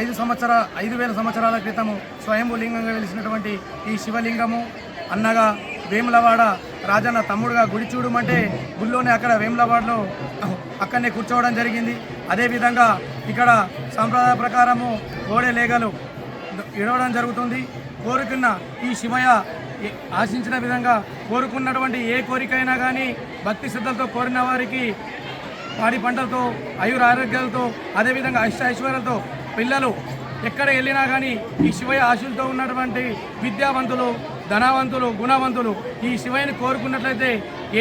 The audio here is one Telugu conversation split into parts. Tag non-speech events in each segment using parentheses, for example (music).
ఐదు సంవత్సర ఐదు వేల సంవత్సరాల క్రితము స్వయంభూలింగంగా వెలిసినటువంటి ఈ శివలింగము అన్నగా వేములవాడ రాజన్న తమ్ముడుగా గుడి చూడమంటే గుళ్ళోనే అక్కడ వేములవాడలో అక్కడనే కూర్చోవడం జరిగింది. అదేవిధంగా ఇక్కడ సాంప్రదాయ ప్రకారము కోడే లేగలు ఇడవడం జరుగుతుంది. కోరుకున్న ఈ శివయ ఆశించిన విధంగా కోరుకున్నటువంటి ఏ కోరికైనా కానీ భక్తి శ్రద్ధలతో కోరిన వారికి పాడి పంటలతో ఆయుర ఆరోగ్యాలతో అదేవిధంగా అష్ట ఐశ్వర్యాలతో పిల్లలు ఎక్కడ వెళ్ళినా కానీ ఈ శివయ్య ఆశలతో ఉన్నటువంటి విద్యావంతులు ధనవంతులు గుణవంతులు ఈ శివయ్యని కోరుకున్నట్లయితే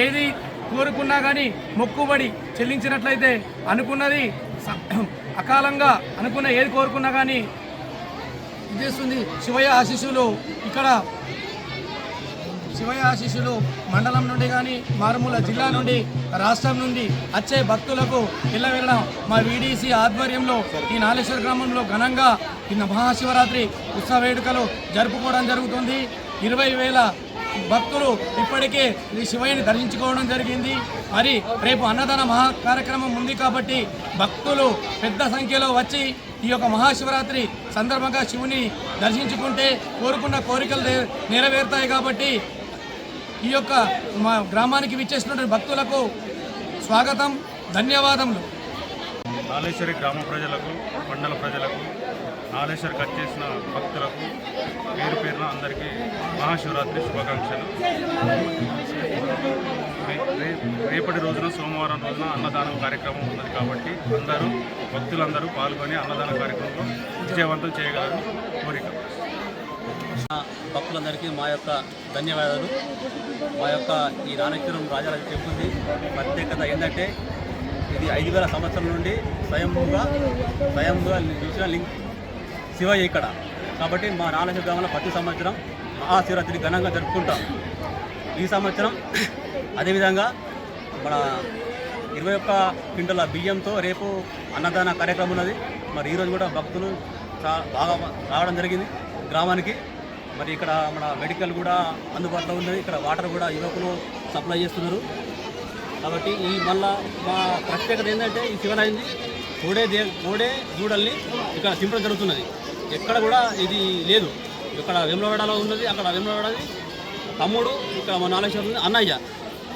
ఏది కోరుకున్నా కానీ మొక్కుబడి చెల్లించినట్లయితే అనుకున్నది (clears throat) అకాలంగా అనుకున్న ఏది కోరుకున్నా కానీ ఇదేస్తుంది శివయ్య ఆశీస్సులు ఇక్కడ శివయ ఆశీస్సులు మండలం నుండి కానీ మారుమూల జిల్లా నుండి రాష్ట్రం నుండి వచ్చే భక్తులకు వెళ్ళడం మా వీడీసీ ఆధ్వర్యంలో ఈ నాలేశ్వర గ్రామంలో ఘనంగా ఈ మహాశివరాత్రి ఉత్సవ వేడుకలు జరుపుకోవడం జరుగుతుంది. ఇరవై వేల భక్తులు ఇప్పటికే ఈ శివయ్యని దర్శించుకోవడం జరిగింది. మరి రేపు అన్నదాన మహా కార్యక్రమం ఉంది కాబట్టి భక్తులు పెద్ద సంఖ్యలో వచ్చి ఈ యొక్క మహాశివరాత్రి సందర్భంగా శివుని దర్శించుకుంటే కోరుకున్న కోరికలు నెరవేరుతాయి కాబట్టి ఈ యొక్క మా గ్రామానికి విచ్చేసినటువంటి భక్తులకు స్వాగతం ధన్యవాదములు. నాలేశ్వరి గ్రామ ప్రజలకు మండల ప్రజలకు నాలేశ్వరికి వచ్చేసిన భక్తులకు పేరు పేరున అందరికీ మహాశివరాత్రి శుభాకాంక్షలు. రేపటి రోజున సోమవారం రోజున అన్నదానం కార్యక్రమం ఉన్నది కాబట్టి అందరూ భక్తులందరూ పాల్గొని అన్నదాన కార్యక్రమంలో విజయవంతం చేయగలరు కోరిక. భక్తులందరికీ మా యొక్క ధన్యవాదాలు. మా యొక్క ఈ నానేశ్వరం రాజారాజు చెప్పింది. ప్రత్యేకత ఏంటంటే ఇది ఐదు వేల సంవత్సరం నుండి స్వయంగా స్వయంగా చూసిన లింక్ శివయ్య ఇక్కడ. కాబట్టి మా నానేశ్వర గ్రామంలో ప్రతి సంవత్సరం మహాశివరాత్రి ఘనంగా జరుపుకుంటాం. ఈ సంవత్సరం అదేవిధంగా మన ఇరవై ఒక్క క్వింటల బియ్యంతో రేపు అన్నదాన కార్యక్రమం ఉన్నది. మరి ఈరోజు కూడా భక్తులు చా- బాగా రావడం జరిగింది. గ్రామానికి మరి ఇక్కడ మన మెడికల్ కూడా అందుబాటులో ఉన్నది ఇక్కడ వాటర్ కూడా యువకులు సప్లై చేస్తున్నారు. కాబట్టి ఈ మళ్ళా మా ప్రత్యేకత ఏంటంటే ఈ శివరాయింది కోడే దే కోడే దూడల్ని ఇక్కడ చింపడం జరుగుతున్నది. ఎక్కడ కూడా ఇది లేదు. ఇక్కడ వెమ్లవాడలో ఉన్నది అక్కడ వెమ్లవాడది. తమ్ముడు ఇక్కడ మా నాలేశ్వరం అన్నయ్య.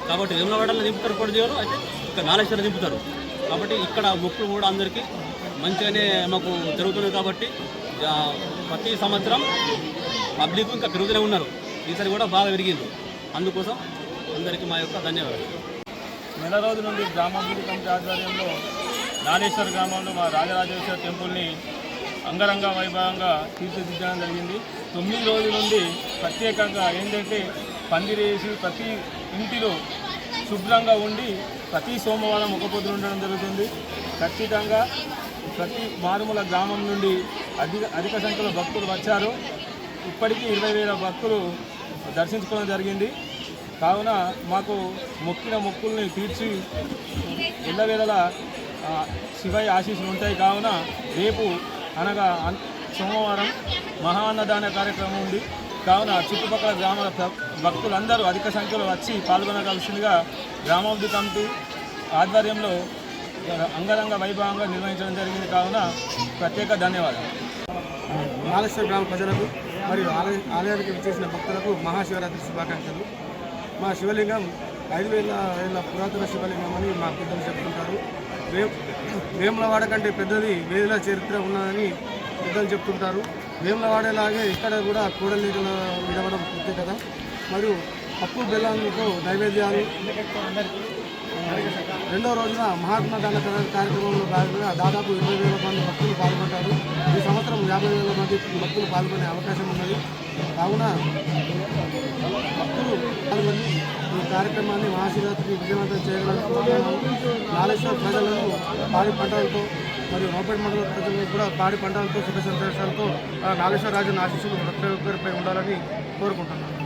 కాబట్టి వెమ్లవాడలో దింపుతారు కోడి దేవుడు అయితే ఇక్కడ నాలేశ్వరం దింపుతారు. కాబట్టి ఇక్కడ మొక్కులు కూడా అందరికీ మంచిగానే మాకు జరుగుతుంది కాబట్టి ప్రతి సంవత్సరం పబ్లిక్ ఇంకా పెరుగుతూనే ఉన్నారు. ఈసారి కూడా బాగా పెరిగింది. అందుకోసం అందరికీ మా యొక్క ధన్యవాదాలు. నెల రోజుల నుండి గ్రామాభివృద్ధి కమిటీ ఆధ్వర్యంలో నానేశ్వర గ్రామంలో మా రాజరాజేశ్వర టెంపుల్ని అంగరంగ వైభవంగా తీర్చిదిద్దడం జరిగింది. తొమ్మిది రోజుల నుండి ప్రత్యేకంగా ఏంటంటే పందిరేసి ప్రతి ఇంటిలో శుభ్రంగా ఉండి ప్రతి సోమవారం ఒక పొద్దున ఉండడం జరుగుతుంది. ఖచ్చితంగా ప్రతి మారుమూల గ్రామం నుండి అధిక అధిక సంఖ్యలో భక్తులు వచ్చారు. ఇప్పటికీ ఇరవై వేల భక్తులు దర్శించుకోవడం జరిగింది. కావున మాకు మొక్కిన మొక్కుల్ని తీర్చి ఎల్లవేళలా శివయ్య ఆశీస్సులు ఉంటాయి. కావున రేపు అనగా సోమవారం మహా అన్నదాన కార్యక్రమం ఉంది. కావున చుట్టుపక్కల గ్రామాల భక్తులందరూ అధిక సంఖ్యలో వచ్చి పాల్గొనవలసిందిగా గ్రామాభివృద్ధి కమిటీ ఆధ్వర్యంలో అంగరంగ వైభవంగా నిర్వహించడం జరిగింది. కావున ప్రత్యేక ధన్యవాదాలు. నాగేశ్వర గ్రామ ప్రజలకు మరియు ఆలయ ఆలయానికి విచ్చేసిన భక్తులకు మహాశివరాత్రి శుభాకాంక్షలు. మా శివలింగం ఐదు వేల ఏళ్ళ పురాతన శివలింగం అని మా పెద్దలు చెప్తుంటారు. వే వేములవాడ కంటే పెద్దది వేదిల చరిత్ర ఉన్నదని పెద్దలు చెప్తుంటారు. వేములవాడేలాగే ఇక్కడ కూడా కూడలీగల విడవడం ప్రత్యేకత. మరియు పప్పు బెల్లంతో నైవేద్యాలు రెండో రోజున మహాత్మా గాంధీ కార్యక్రమంలో భాగంగా దాదాపు ఇరవై వేల మంది భక్తులు పాల్గొంటారు. ఈ సంవత్సరం యాభై వేల మంది భక్తులు పాల్గొనే అవకాశం ఉన్నది. కావున భక్తులు పాల్గొని ఈ కార్యక్రమాన్ని మహాశివరాత్రికి విజయవంతం చేయగలుగుతున్నాము నాలేశ్వర ప్రజలను పాడి పంటలతో మరియు నోపేట మండల ప్రజలను కూడా పాడి పంటలతో సుఖ సంతోషాలతో నాగేశ్వర రాజు ఆశీస్సులు ప్రతి ఒక్కరిపై ఉండాలని కోరుకుంటున్నాను